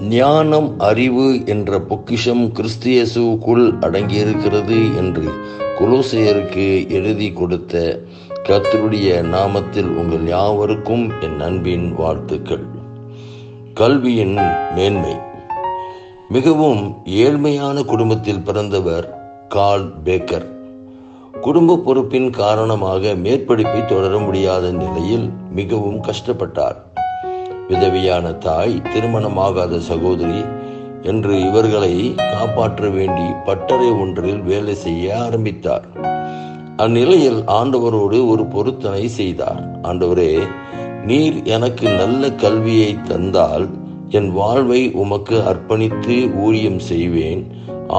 ஞானம் அறிவு என்ற பொக்கிஷம் கிறிஸ்தியசுக்குள் அடங்கியிருக்கிறது என்று குலோசையருக்கு எழுதி கொடுத்த கத்தருடைய நாமத்தில் உங்கள் யாவருக்கும் என் அன்பின் வாழ்த்துக்கள். கல்வியின் மேன்மை. மிகவும் ஏழ்மையான குடும்பத்தில் பிறந்தவர் கால் பேக்கர். குடும்ப பொறுப்பின் காரணமாக மேற்படிப்பை தொடர முடியாத நிலையில் மிகவும் கஷ்டப்பட்டார். விதவியான தாய் திருமணமாகாத சகோதரி என்று இவர்களை காப்பாற்ற வேண்டி பட்டறை ஒன்றில் வேலை செய்ய ஆரம்பித்தார். அந்நிலையில் ஆண்டவரோடு ஒரு பொருத்தனை செய்தார். ஆண்டவரே நீர் எனக்கு நல்ல கல்வியை தந்தால் என் வாழ்வை உமக்கு அர்ப்பணித்து ஊழியம் செய்வேன்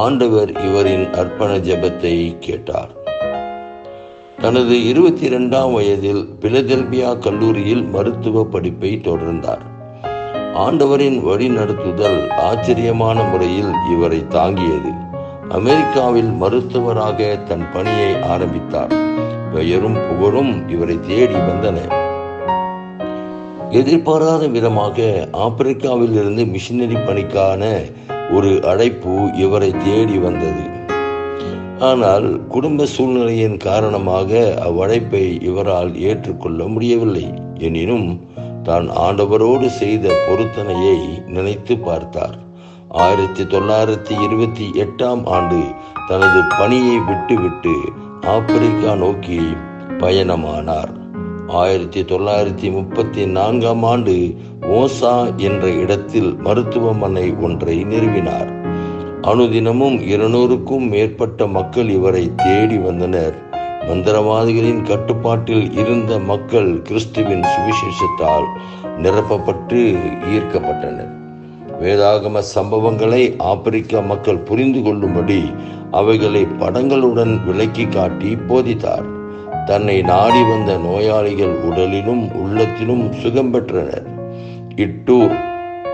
ஆண்டவர் இவரின் அர்ப்பண ஜெபத்தை கேட்டார். தனது இருபத்தி இரண்டாம் வயதில் பிலதெல்பியா கல்லூரியில் மருத்துவ படிப்பை தொடர்ந்தார். ஆண்டவரின் வழிநடத்துதல் ஆச்சரியமான முறையில் இவரை தாங்கியது. அமெரிக்காவில் மருத்துவராக தன் பணியை ஆரம்பித்தார். பெயரும் புகழும் இவரை தேடி வந்தன. எதிர்பாராத விதமாக ஆப்பிரிக்காவில் இருந்து மிஷினரி பணிக்கான ஒரு அழைப்பு இவரை தேடி வந்தது. ஆனால் குடும்ப சூழ்நிலையின் காரணமாக அவ்வழைப்பை இவரால் ஏற்றுக்கொள்ள முடியவில்லை. எனினும் தான் ஆண்டவரோடு செய்த பொருத்தனையை நினைத்து பார்த்தார். ஆயிரத்தி தொள்ளாயிரத்தி இருபத்தி எட்டாம் ஆண்டு தனது பணியை விட்டுவிட்டு ஆப்பிரிக்கா நோக்கி பயணமானார். ஆயிரத்தி தொள்ளாயிரத்தி முப்பத்தி நான்காம் ஆண்டு ஓசா என்ற இடத்தில் மருத்துவமனை ஒன்றை நிறுவினார். அனுதினமும் இருநூறுக்கும் மேற்பட்ட மக்கள் இவரை தேடி வந்தனர். மந்திரவாதிகளின் கட்டுப்பாட்டில் இருந்த மக்கள் கிறிஸ்துவின் சுவிசேஷத்தால் நிரப்பப்பட்டு ஈர்க்கப்பட்டனர். வேதாகம சம்பவங்களை ஆப்பிரிக்க மக்கள் புரிந்து கொள்ளும்படி அவைகளை படங்களுடன் விளக்கி காட்டி போதித்தார். தன்னை நாடி வந்த நோயாளிகள் உடலிலும் உள்ளத்திலும் சுகம் பெற்றனர். இட்டூர்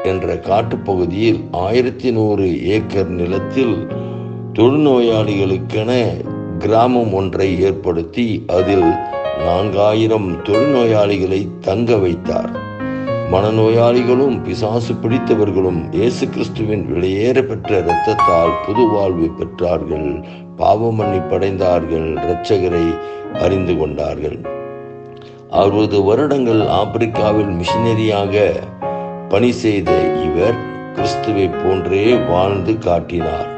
என்ற காட்டுப்பகுதியில் ஆயிரத்தி நூறு ஏக்கர் நிலத்தில் தொழுநோயாளிகளுக்கென கிராமம் ஒன்றை ஏற்படுத்தி அதில் நான்காயிரம் தொழுநோயாளிகளை தங்க வைத்தார். மனநோயாளிகளும் பிசாசு பிடித்தவர்களும் இயேசு கிறிஸ்துவின் வெளியேற பெற்ற இரத்தத்தால் புது வாழ்வு பெற்றார்கள். பாவமன்னி படைந்தார்கள் இரட்சகரை அறிந்து கொண்டார்கள். அறுபது வருடங்கள் ஆப்பிரிக்காவில் மிஷினரியாக பணி செய்த இவர் கிறிஸ்துவை போன்றே வாழ்ந்து காட்டினார்.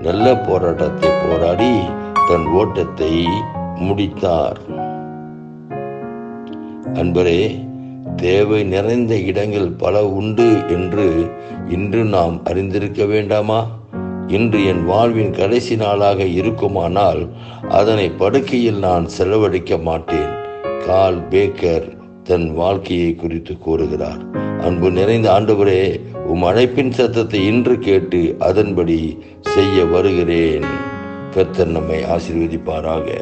நல்ல போராட்டத்தை போராடி தன் ஓட்டத்தை முடித்தார். அன்பரே தேவை நிறைந்த இடங்கள் பல உண்டு என்று இன்று நாம் அறிந்திருக்க வேண்டாமா? இன்று என் வாழ்வின் கடைசி நாளாக இருக்குமானால் அதனை படுக்கையில் நான் செலவழிக்க மாட்டேன் கால் பேக்கர் தன் வாழ்க்கையை குறித்து கூறுகிறார். அன்பு நிறைந்த ஆண்டவரே உம் அழைப்பின் சத்தத்தை இன்று கேட்டு அதன்படி செய்ய வருகிறேன். கத்தர் நம்மை ஆசீர்வதிப்பாராக.